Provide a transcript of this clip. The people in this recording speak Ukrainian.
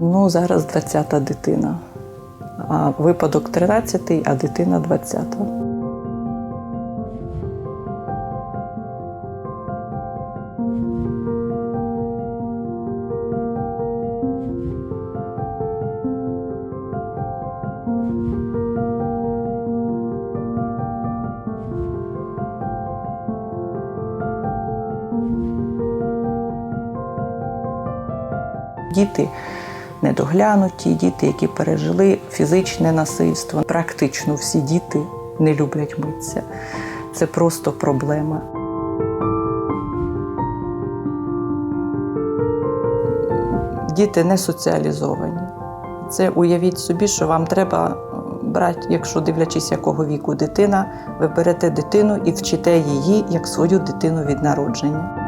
Ну, зараз 20-та дитина. А випадок 13-й, а дитина 20-та. Діти недоглянуті, діти, які пережили фізичне насильство. Практично всі діти не люблять митися. Це просто проблема. Діти не соціалізовані. Це уявіть собі, що вам треба е, брати, якщо дивлячись, якого віку дитина, ви берете дитину і вчите її як свою дитину від народження.